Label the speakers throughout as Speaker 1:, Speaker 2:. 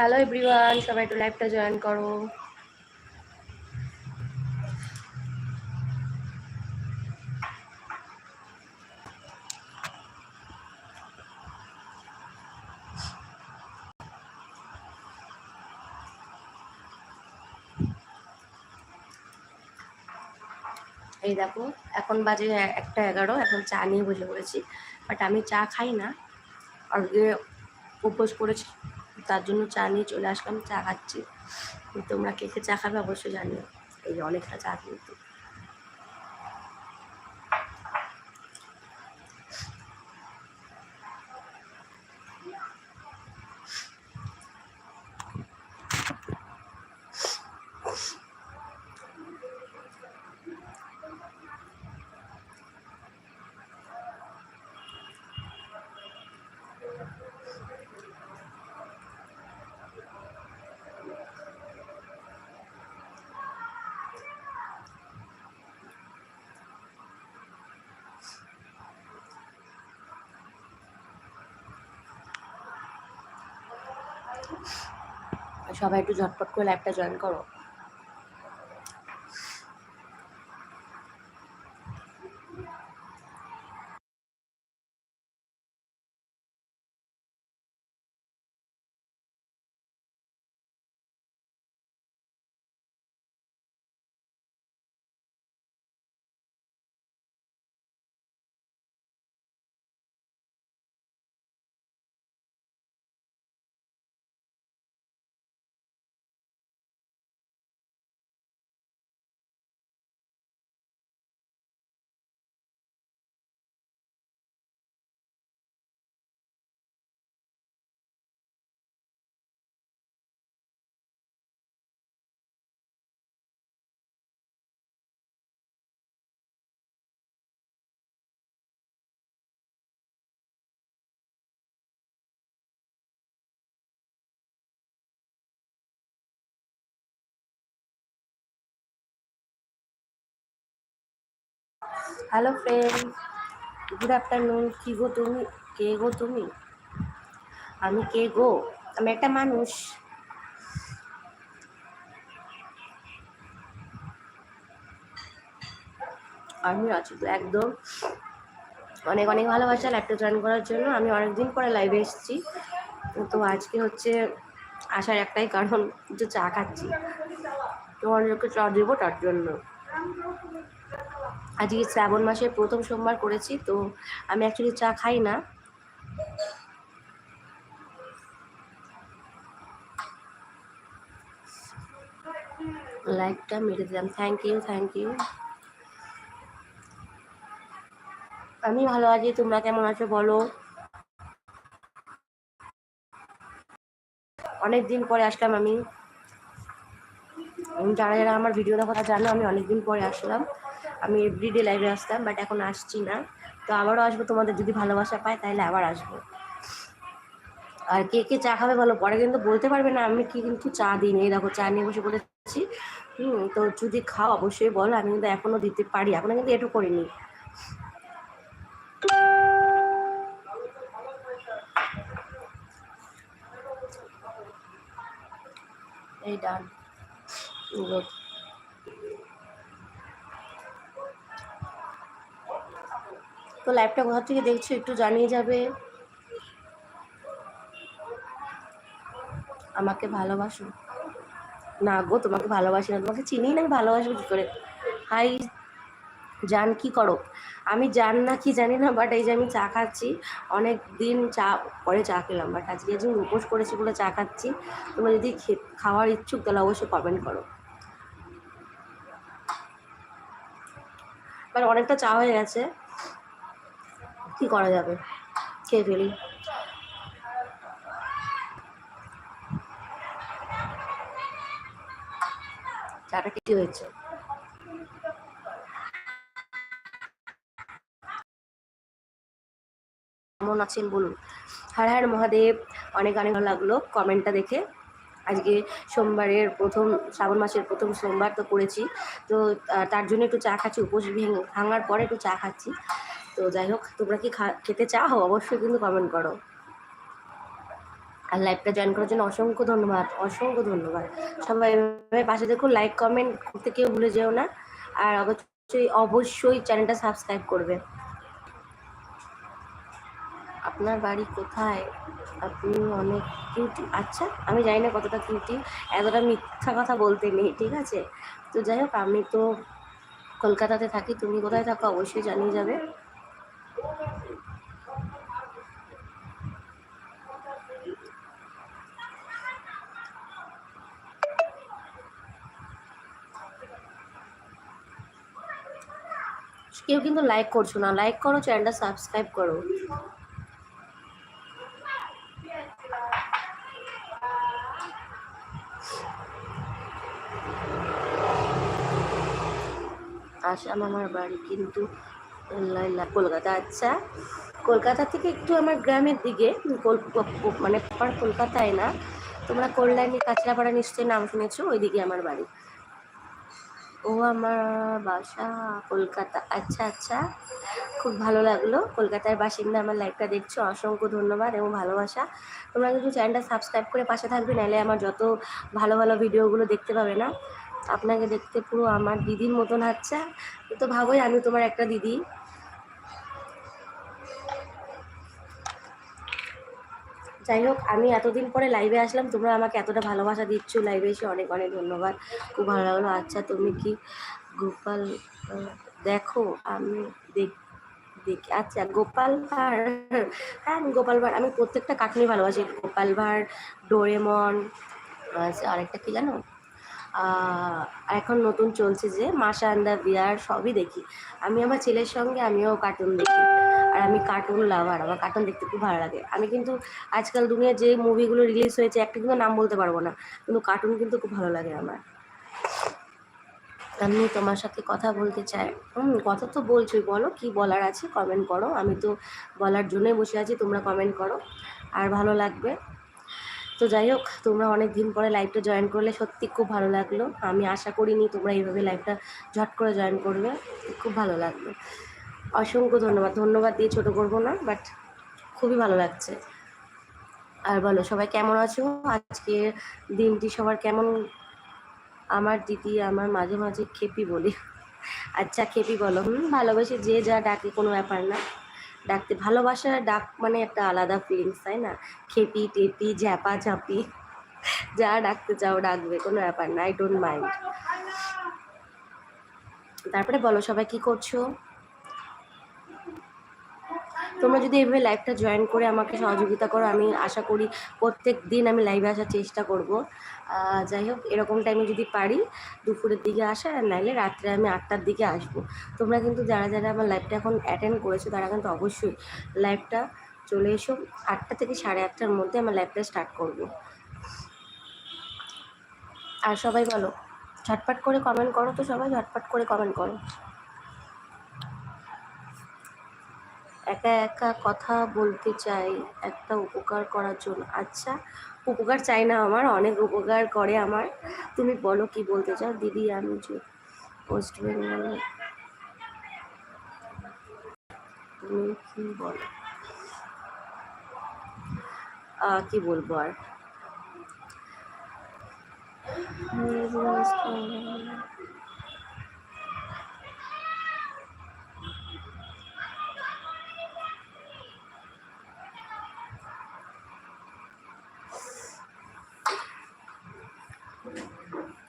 Speaker 1: Hello everyone সবাই একটু লাইভটা জয়েন করো। এই দেখো, এখন বাজে একটা এগারো, এখন চা নিয়ে বসে পড়েছি। বাট আমি চা খাই না আগে উপোস করেছি। তার জন্য চা নিয়ে চলে আসলাম, চা খাচ্ছি। তোমরা কে কে চা খাবে অবশ্যই জানিও। এই অনেকটা চা কিন্তু। সবাই একটু ঝটপট করে লাইভটা জয়েন করো। হ্যালো ফ্রেন্ড গুড আফটারনুন কী গো তুমি? কে গো তুমি? আমি কে গো? আমি একটা মানুষ। আমি আছি তো একদম। অনেক অনেক ভালোবাসা লাইভটা জয়েন করার জন্য। আমি অনেকদিন পরে লাইভে এসেছি। তো আজকে হচ্ছে আসার একটাই কারণ যে চা খাচ্ছি। তোমাদেরকে চা দেবো তার জন্য। আজকে শ্রাবণ মাসের প্রথম সোমবার করেছি, তো আমি অ্যাকচুয়ালি চা খাই না। লাইকটা মেরে দিলাম। থ্যাংক ইউ থ্যাংক ইউ আমি ভালো আছি, তোমরা কেমন আছো বলো? অনেক দিন পরে আসলাম আমি। যারা যারা আমার ভিডিও দেখা জানো, আমি অনেকদিন পরে আসলাম। আমি এভরিডে লাইভে আসতাম বাট এখন আসছি না। তো আবারও আসব, তোমাদের যদি ভালোবাসা পায় তাহলে আবার আসব। আর কে কে চা খাবে বলো? পরে কিন্তু বলতে পারবে না, আমি কি কিন্তু চা দিই এই দেখো, চা নিয়ে বসে বলেছি। হুম, তো যদি খাও, অবশ্যই বলো, আমি কিন্তু এখনও দিতে পারি। এখনও কিন্তু এটু করিনি। এই ডান তো লাইভটা কোথা থেকে দেখছ একটু জানিয়ে যাবে। আমাকে ভালোবাসো। না গো, তোমাকে ভালোবাসি না। তোমাকে চিনি না আমি ভালোবাসবো কী করে? হাই, জান কি করো? আমি জান না কি জানি না বাট এই যে আমি চা খাচ্ছি। অনেক দিন চা, পরে চা খেলাম বাট আজকে যে উপোস করেছি বলে চা খাচ্ছি, তোমরা যদি খাওয়ার ইচ্ছুক তাহলে অবশ্যই কমেন্ট করো। বাট অনেকটা চা হয়ে গেছে। কি করা যাবে? খেয়ে ফেলি। চাটা কি হয়েছে? কেমন আছেন বলুন? হ্যাঁ হ্যাঁ মহাদেব। অনেক অনেক ভালো লাগল। কমেন্টটা দেখে। আজকে সোমবারের প্রথম, শ্রাবণ মাসের প্রথম সোমবার তো করেছি। তো তার জন্য একটু চা খাচ্ছি, উপোস ভেঙে, ভাঙার পরে একটু চা খাচ্ছি। তো যাই হোক, তোমরা কি খেতে চাও? অবশ্যই কিন্তু কমেন্ট করো। আর লাইভটা জয়েন করার জন্য অসংখ্য ধন্যবাদ অসংখ্য ধন্যবাদ। সবাই এভাবে পাশে দেখুন লাইক কমেন্ট করতে কেউ ভুলে যেও না। আর অবশ্যই অবশ্যই চ্যানেলটা সাবস্ক্রাইব করবে। আপনার বাড়ি কোথায়? আপনি অনেক কিউটি আচ্ছা আমি জানি না কতটা কিউটি এতটা মিথ্যা কথা বলতে নেই, ঠিক আছে? তো যাই হোক, আমি তো কলকাতাতে থাকি, তুমি কোথায় থাকো অবশ্যই জানিয়ে যাবে। কেউ কিন্তু লাইক করছ না। লাইক করো চ্যানেলটা সাবস্ক্রাইব করো। আসাম আমার বাড়ি কিন্তু কলকাতা। আচ্ছা কলকাতা থেকে একটু আমার গ্রামের দিকে মানে প্রপার কলকাতায় না, তোমরা কল্যাণী কাঁচরাপাড়া নিশ্চয়ই নাম শুনেছো, ওইদিকে আমার বাড়ি। ও আমার বাসা কলকাতা। আচ্ছা আচ্ছা খুব ভালো লাগল। কলকাতার বাসিন্দা আমার লাইভটা দেখছ, অসংখ্য ধন্যবাদ এবং ভালোবাসা। তোমরা কিন্তু চ্যানেলটা সাবস্ক্রাইব করে পাশে থাকবে, নাহলে আমার যত ভালো ভালো ভিডিওগুলো দেখতে পাবে না। আপনাকে দেখতে পুরো আমার দিদির মতন আচ্ছা। তো ভাবোই আমি তোমার একটা দিদি। যাই হোক, আমি এতদিন পরে লাইভে আসলাম, তোমরা আমাকে এতটা ভালোবাসা দিচ্ছ। লাইভে এসে অনেক অনেক ধন্যবাদ। খুব ভালো লাগল। আচ্ছা তুমি কি গোপাল দেখো, আমি দেখ, দেখি আচ্ছা গোপাল ভাঁড়। হ্যাঁ আমি গোপাল ভাঁড়। আমি প্রত্যেকটা কার্টুনই ভালোবাসি। গোপাল ভাঁড়, ডোরেমন আরেকটা কি জানো? এখন নতুন চলছে যে মাসা দ্য বিয়ার সবই দেখি। আমি আমার ছেলের সঙ্গে আমিও কার্টুন দেখি। আর আমি কার্টুন লাভার আমার কার্টুন দেখতে খুব ভালো লাগে। আমি কিন্তু আজকাল দুনিয়ার যে মুভিগুলো রিলিজ হয়েছে, একটা কিন্তু নাম বলতে পারব না, কিন্তু কার্টুন কিন্তু খুব ভালো লাগে আমার। আমি তোমার সাথে কথা বলতে চাই। হুম, কথা তো বলছোই, বলো কি বলার আছে কমেন্ট করো। আমি তো বলার জন্যই বসে আছি, তোমরা কমেন্ট করো। আর ভালো লাগবে। তো যাই হোক, তোমরা অনেক দিন পরে লাইভটা জয়েন করলে সত্যি খুব ভালো লাগল। আমি আশা করিনি তোমরা এইভাবে লাইভটা ঝট করে জয়েন করবে, খুব ভালো লাগল। অসংখ্য ধন্যবাদ। ধন্যবাদ দিয়ে ছোট করব না বাট খুবই ভালো লাগছে। আর বলো, সবাই কেমন আছো? আজকে দিনটি সবার কেমন? আমার দিদি, আমার মাঝে মাঝে খেপি বলি। আচ্ছা খেপি বলো। হুম, ভালোবাসে যে যা, ডাকে কোনো ব্যাপার না। ডাকতে ভালোবাসার ডাক মানে একটা আলাদা ফিলিংস তাই না? খেপি, টেপি, ঝ্যাপা, ঝাঁপি, যা ডাকতে চাও ডাকবে, কোনো ব্যাপার না আই ডোন্ট মাইন্ড তারপরে বলো সবাই কি করছ? তোমরা যদি এইভাবে লাইভটা জয়েন করে আমাকে সহযোগিতা করো, আমি আশা করি প্রত্যেক দিন আমি লাইভে আসার চেষ্টা করব। যাই হোক, এরকম টাইমে যদি পারি, দুপুরের দিকে আসা আর নাইলে রাত্রে আমি আটটার দিকে আসব। তোমরা কিন্তু যারা যারা আমার লাইভটা এখন অ্যাটেন্ড করেছ, তারা কিন্তু অবশ্যই লাইভটা চলে এসো। আটটা থেকে সাড়ে আটটার মধ্যে আমার লাইভটা স্টার্ট করব। আর সবাই বলো, ঝটপট করে কমেন্ট করো তো সবাই, ঝটপট করে কমেন্ট করো। একা একা কথা বলতে চাই, একটা উপকার করার জন্য। আচ্ছা উপকার চাই না আমার, অনেক উপকার করে আমার। তুমি বলো কি বলতে চাও? দিদি, আমি যে ওয়েস্ট বেঙ্গলে তুমি কি বলো? কি বলব আর?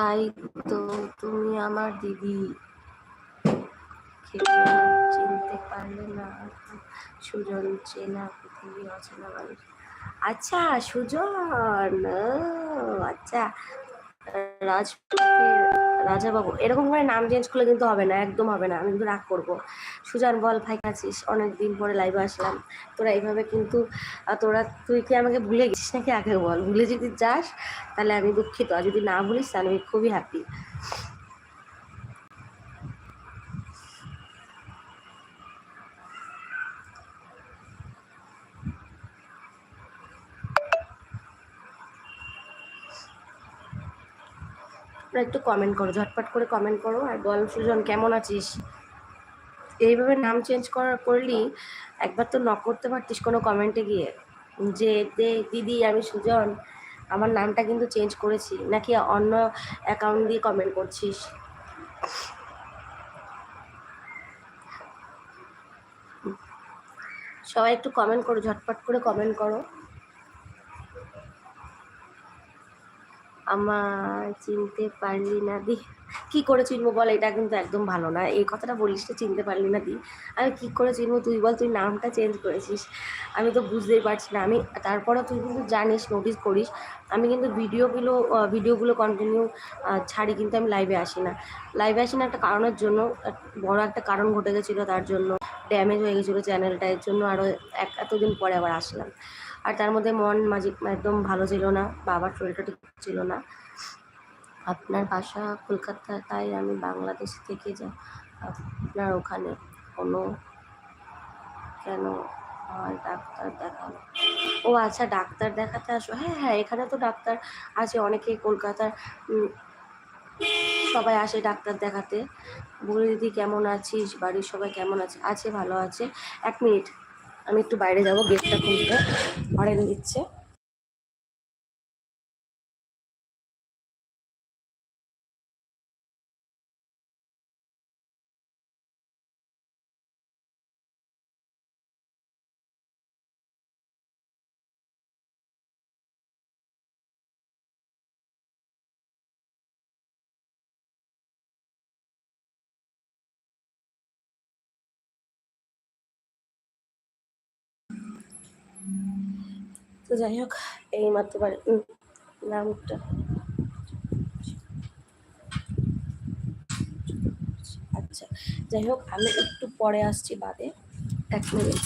Speaker 1: তাই তো তুমি আমার দিদি। চিনতে পারলে না, সুজন চেনা পৃথিবী অচেনা মানুষ। আচ্ছা সুজন আচ্ছা রাজপথের রাজাবাবু, এরকম করে নাম চেঞ্জ করলে কিন্তু হবে না, একদম হবে না। আমি কিন্তু রাগ করব। সুজান, বল ভাই আছিস? অনেক দিন পরে লাইভে আসলাম। তোরা এইভাবে কিন্তু তোরা, তুই কি আমাকে ভুলে গেছিস নাকি? আগে বল। ভুলে যদি যাস, তাহলে আমি দুঃখিত। আর যদি না ভুলিস তাহলে আমি খুবই হ্যাপি তোমরা একটু কমেন্ট করো, ঝটপট করে কমেন্ট করো। আর বল সুজন, কেমন আছিস? এইভাবে নাম চেঞ্জ করার করলি একবার তো নক করতে পারতিস কোনো কমেন্টে গিয়ে। যে, দে- দিদি, আমি সুজন, আমার নামটা কিন্তু চেঞ্জ করেছি। নাকি অন্য অ্যাকাউন্ট দিয়ে কমেন্ট করছিস? সবাই একটু কমেন্ট করো, ঝটপট করে কমেন্ট করো। আমার চিনতে পারলি না দি। কি করে চিনবো বল? এটা কিন্তু একদম ভালো না। এই কথাটা বলিস তো, চিনতে পারলি না দি। আমি কী করে চিনবো? তুই বল, তুই নামটা চেঞ্জ করেছিস। আমি তো বুঝতেই পারছি না। আমি তারপরে তুই কিন্তু জানিস নোটিস করিস। আমি কিন্তু ভিডিওগুলো ভিডিওগুলো কন্টিনিউ ছাড়ি, কিন্তু আমি লাইভে আসি না। লাইভে আসি না একটা কারণের জন্য বড় একটা কারণ ঘটে গেছিল তার জন্য। ড্যামেজ হয়ে গেছিল চ্যানেলটা এর জন্য আরও এক, এতদিন পরে আবার আসলাম। আর তার মধ্যে মন মাঝে একদম ভালো ছিল না, বাবার শরীরটা ঠিক ছিল না। আপনার বাসা কলকাতা, তাই আমি বাংলাদেশ থেকে যা, আপনার ওখানে কোনো কেন হয় ডাক্তার দেখানো ও আচ্ছা ডাক্তার দেখাতে আসো। হ্যাঁ হ্যাঁ এখানে তো ডাক্তার আছে, অনেকেই কলকাতার সবাই আসে ডাক্তার দেখাতে। বলে, দিদি, কেমন আছিস? বাড়ির সবাই কেমন আছে? আছে, ভালো আছে। এক মিনিট। আমি একটু বাইরে যাব গেটটা খুলতে। হরেন দিচ্ছে তো যাই হোক এই মাত্র পারে নামটা আচ্ছা যাই হোক, আমি একটু পরে আসছি বাদে। এক মিনিট।